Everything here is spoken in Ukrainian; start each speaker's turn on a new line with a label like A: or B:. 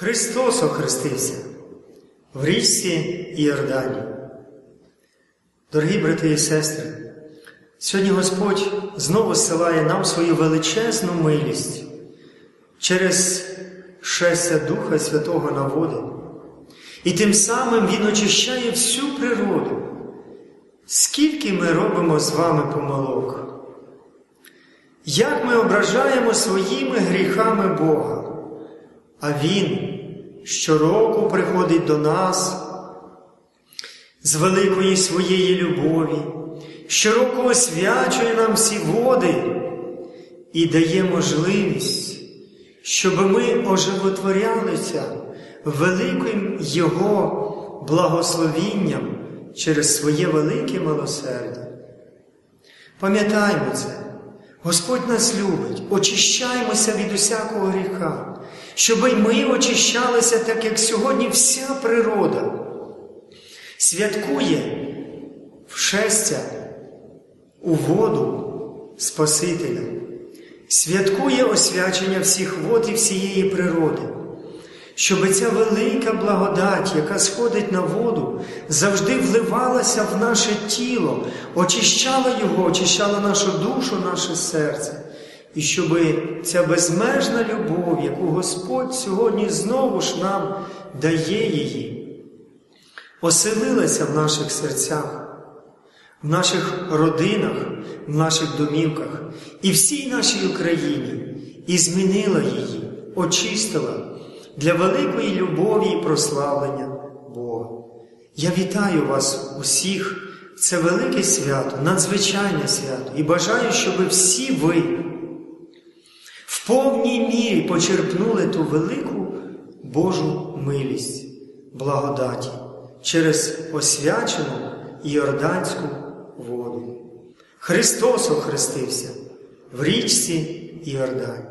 A: Христос охрестився в річці Іордані. Дорогі брати і сестри, сьогодні Господь знову зсилає нам свою величезну милість через шестя Духа Святого на води. І тим самим Він очищає всю природу. Скільки ми робимо з вами помилок? Як ми ображаємо своїми гріхами Бога, а Він щороку приходить до нас з великої своєї любові, щороку освячує нам всі води і дає можливість, щоб ми оживотворялися великим Його благословінням через своє велике милосердя. Пам'ятаймо це, Господь нас любить, очищаємося від усякого гріха, щоб і ми очищалися, так як сьогодні вся природа святкує вшестя у воду Спасителя, святкує освячення всіх вод і всієї природи, щоб ця велика благодать, яка сходить на воду, завжди вливалася в наше тіло, очищала його, очищала нашу душу, наше серце. І щоб ця безмежна любов, яку Господь сьогодні знову ж нам дає її, оселилася в наших серцях, в наших родинах, в наших домівках. І всій нашій Україні, і змінила її, очистила для великої любові і прославлення Бога. Я вітаю вас усіх. Це велике свято, надзвичайне свято, і бажаю, щоб всі ви повній мірі почерпнули ту велику Божу милість, благодаті через освячену Іорданську воду. Христос охрестився в річці Іордані.